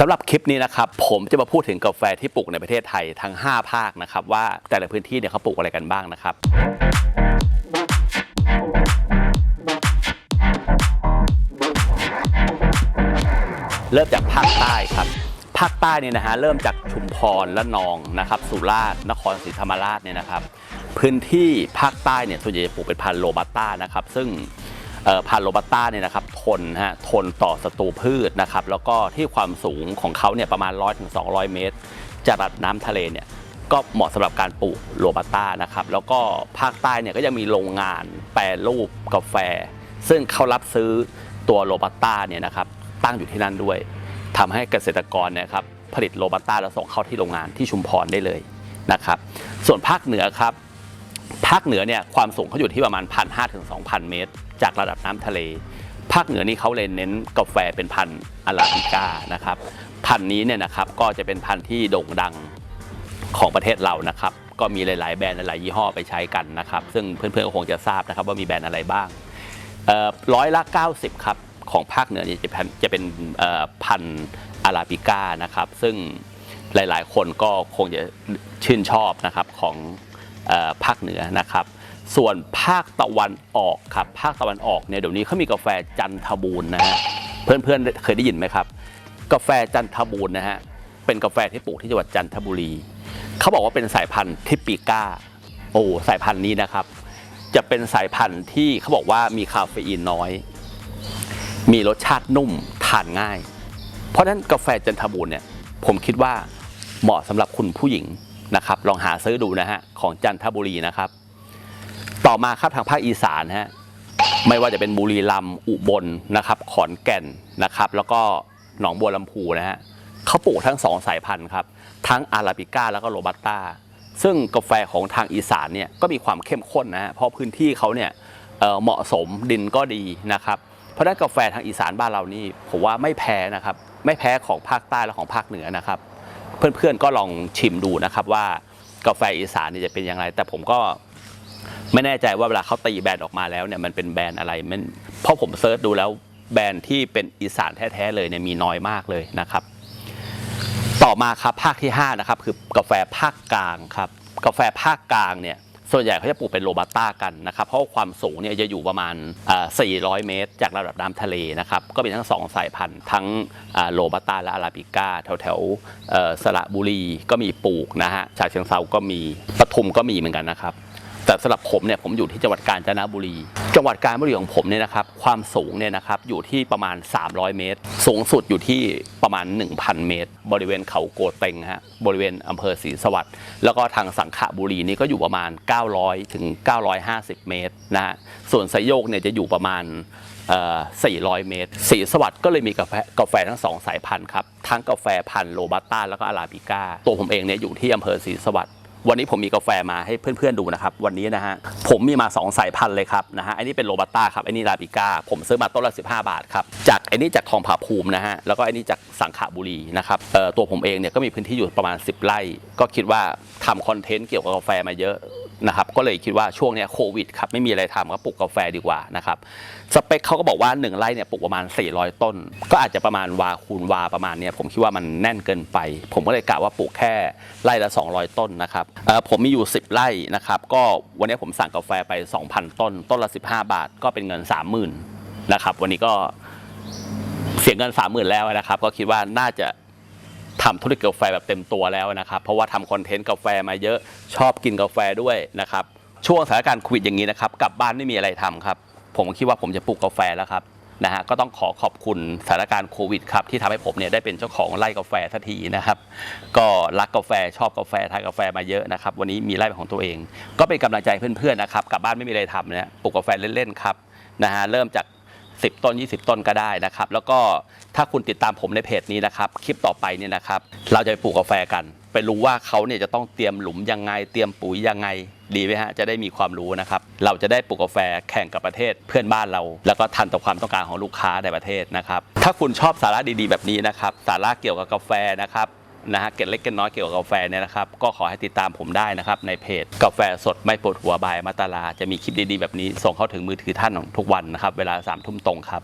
สำหรับคลิปนี้นะครับผมจะมาพูดถึงกาแฟที่ปลูกในประเทศไทยทั้ง 5 ภาคนะครับว่าแต่ละพื้นที่เนี่ยเขาปลูกอะไรกันบ้างนะครับเริ่มจากภาคใต้ครับ ภาคใต้เนี่ยนะฮะเริ่มจากชุมพรและนองนะครับสุราษฎร์นครศรีธรรมราชเนี่ยนะครับ พื้นที่ภาคใต้เนี่ยส่วนใหญ่จะปลูกเป็นพันธุ์โรบัสต้านะครับซึ่ง พันโรบัสต้าเนี่ยนะครับทนฮะทนต่อศัตรูพืชนะครับแล้วก็ที่ความสูงของเขาเนี่ยประมาณ 100-200ถึงเมตรจากระดับน้ำทะเลเนี่ยก็เหมาะสำหรับการปลูกโรบัสต้านะครับแล้วก็ภาคใต้เนี่ยก็ยังมีโรงงานแปรรูปกาแฟ ซึ่งเขารับซื้อตัวโรบัสต้าเนี่ยนะครับตั้งอยู่ที่นั่นด้วยทำให้เกษตรกรเนยครับผลิตโรบัสต้าแล้วส่งเข้าที่โรงงานที่ชุมพรได้เลยนะครับส่วนภาคเหนือครับ ภาคเหนือเนี่ยความสูงเขาอยู่ที่ประมาณ 1 5 0 0ถึง2,000 เมตร จากระดับน้ำทะเล ภาคเหนือนี่เขาเลยเน้นกาแฟเป็นพันธุ์อาราบิก้านะครับพันธุ์นี้เนี่ยนะครับก็จะเป็นพันธุ์ที่โด่งดังของประเทศเรานะครับ ก็มีหลาย ๆ แบรนด์หลาย ๆ ยี่ห้อไปใช้กันนะครับ ซึ่งเพื่อน ๆ ก็คงจะทราบนะครับว่ามีแบรนด์อะไรบ้างร้อยละ 90 ครับ ของภาคเหนือเนี่ยจะเป็นจะเป็นพันธุ์อาราบิก้านะครับ ซึ่งหลาย ๆ คนก็คงจะชื่นชอบนะครับของ ภาคเหนือนะครับ ส่วนภาคตะวันออกครับภาคตะวันออกเนี่ยเดี๋ยวนี้เขามีกาแฟจันทบูรณ์นะฮะเพื่อนๆเคยได้ยินไหมครับ กาแฟจันทบูรณ์นะฮะเป็นกาแฟที่ปลูกที่จังหวัดจันทบุรีเขาบอกว่าเป็นสายพันธุ์ทิปปิก้าโอ้สายพันธุ์นี้นะครับ จะเป็นสายพันธุ์ที่เขาบอกว่ามีคาเฟอีนน้อย มีรสชาตินุ่มทานง่าย เพราะฉะนั้นกาแฟจันทบูรณ์เนี่ยผมคิดว่าเหมาะสำหรับคุณผู้หญิง นะครับ ลองหาซื้อดูนะฮะของจันทบุรีนะครับ ต่อมาครับทางภาคอีสานฮะไม่ว่าจะเป็นบุรีรัมย์อุบลนะครับ ขอนแก่นนะครับ แล้วก็หนองบัวลำพูนะฮะเขาปลูกทั้งสองสายพันธุ์ครับ ทั้งอาราบิก้าแล้วก็โรบัสต้าซึ่งกาแฟของทางอีสานเนี่ยก็มีความเข้มข้นนะฮะเพราะพื้นที่เขาเนี่ยเเหมาะสมดินก็ดีนะครับ เพราะนั้นกาแฟทางอีสานบ้านเรานี่ผมว่าไม่แพ้นะครับ ไม่แพ้ของภาคใต้และของภาคเหนือนะครับ เพื่อนๆก็ลองชิมดูนะครับว่ากาแฟอีสานนี่จะเป็นอย่างไร แต่ผมก็ไม่แน่ใจว่าเวลาเขาตีแบรนด์ออกมาแล้วเนี่ยมันเป็นแบรนด์อะไรมันเพราะผมเซิร์ชดูแล้วแบรนด์ที่เป็นอีสานแท้ๆเลยเนี่ยมีน้อยมากเลยนะครับ ต่อมาครับภาคที่5นะครับคือกาแฟภาคกลางครับ กาแฟภาคกลางเนี่ย ส่วนใหญ่เขาจะปลูกเป็นโรบัสต้ากันนะครับ เพราะความสูงเนี่ยจะอยู่ประมาณ 400 เมตร จากระดับน้ำทะเลนะครับ ก็เป็นทั้งสองสายพันธุ์ ทั้งโรบัสต้าและอาราบิก้า แถวแถวสระบุรีก็มีปลูกนะฮะชาเชิงเซาก็มีปทุมก็มีเหมือนกันนะครับ แต่สำหรับผมเนี่ยผมอยู่ที่จังหวัดกาญจนบุรี จังหวัดกาญจนบุรีของผมเนี่ยนะครับความสูงเนี่ยนะครับอยู่ที่ประมาณ 300 เมตร สูงสุดอยู่ที่ประมาณ 1,000 เมตร บริเวณเขาโกเต็งฮะบริเวณอำเภอศรีสวัสดิ์แล้วก็ทางสังขบุรีนี่ก็อยู่ประมาณ 900 ถึง 950 เมตรนะฮะส่วนไซโยกเนี่ยจะอยู่ประมาณ400 เมตรศรีสวัสดิ์ก็เลยมีกาแฟกาแฟทั้งสองสายพันธุ์ครับ ทั้งกาแฟพันธุ์โรบัสต้าแล้วก็อาราบิก้า ตัวผมเองเนี่ยอยู่ที่อำเภอศรีสวัสดิ์ วันนี้ผมมีกาแฟมาให้เพื่อนๆดูนะครับ วันนี้นะฮะผมมีมา 2 สายพันธุ์เลยครับนะฮะอันนี้เป็นโรบัสต้าครับอันนี้ลาบิก้าผมซื้อมาต้นละ 15 บาทครับจากอันนี้จากทองผาภูมินะฮะแล้วก็อันนี้จากสังขบุรีนะครับเอ่อตัวผมเองเนี่ยก็มีพื้นที่อยู่ประมาณ 10 ไร่ ก็คิดว่าทำคอนเทนต์เกี่ยวกับกาแฟมาเยอะ นะครับก็เลยคิดว่าช่วงเนี้ยโควิดครับไม่มีอะไรทำก็ปลูกกาแฟดีกว่านะครับสเปคเขาก็บอกว่า 1ไร่เนี่ยปลูกประมาณ 400 ต้น ก็อาจจะประมาณวาคูณวาประมาณเนี้ยผมคิดว่ามันแน่นเกินไป ผมก็เลยกะว่าปลูกแค่ไร่ละ 200 ต้นนะครับเอ่อผมมีอยู่ 10 ไร่นะครับก็วันนี้ผมสั่งกาแฟไป 2,000 ต้น ต้นละ 15 บาท ก็เป็นเงิน 30,000นะครับวันนี้ก็เสียเงิน 30,000 แล้วนะครับ ก็คิดว่าน่าจะ ทำธุรกิจกาแฟแบบเต็มตัวแล้วนะครับ เพราะว่าทำคอนเทนต์กาแฟมาเยอะชอบกินกาแฟด้วยนะครับ ช่วงสถานการณ์โควิดอย่างนี้นะครับกลับบ้านไม่มีอะไรทำครับ ผมคิดว่าผมจะปลูกกาแฟแล้วครับนะฮะก็ต้องขอขอบคุณสถานการณ์โควิดครับที่ทำให้ผมเนี่ยได้เป็นเจ้าของไร่กาแฟทันทีนะครับ ก็รักกาแฟชอบกาแฟทานกาแฟมาเยอะนะครับ วันนี้มีไร่ของตัวเอง ก็เป็นกำลังใจเพื่อนๆนะครับกลับบ้านไม่มีอะไรทำเนี่ยปลูกกาแฟเล่นๆครับนะฮะเริ่มจาก 10 ต้น 20 ต้นก็ได้นะครับ แล้วก็ถ้าคุณติดตามผมในเพจนี้นะครับ คลิปต่อไปเนี่ยนะครับ เราจะไปปลูกกาแฟกัน ไปรู้ว่าเขาเนี่ยจะต้องเตรียมหลุมยังไง เตรียมปุ๋ยยังไง ดีไหมฮะ จะได้มีความรู้นะครับ เราจะได้ปลูกกาแฟแข่งกับประเทศเพื่อนบ้านเรา แล้วก็ทันต่อความต้องการของลูกค้าในประเทศนะครับ ถ้าคุณชอบสาระดีๆ แบบนี้นะครับ สาระเกี่ยวกับกาแฟนะครับ นะฮะเกล็ดเล็กเกล็ดน้อยเกี่ยวกับกาแฟเนี่ยนะครับก็ขอให้ติดตามผมได้นะครับในเพจกาแฟสดไม่ปวดหัวบายมาตาลา จะมีคลิปดีๆแบบนี้ส่งเข้าถึงมือถือท่านของทุกวันนะครับเวลาสามทุ่มตรงครับ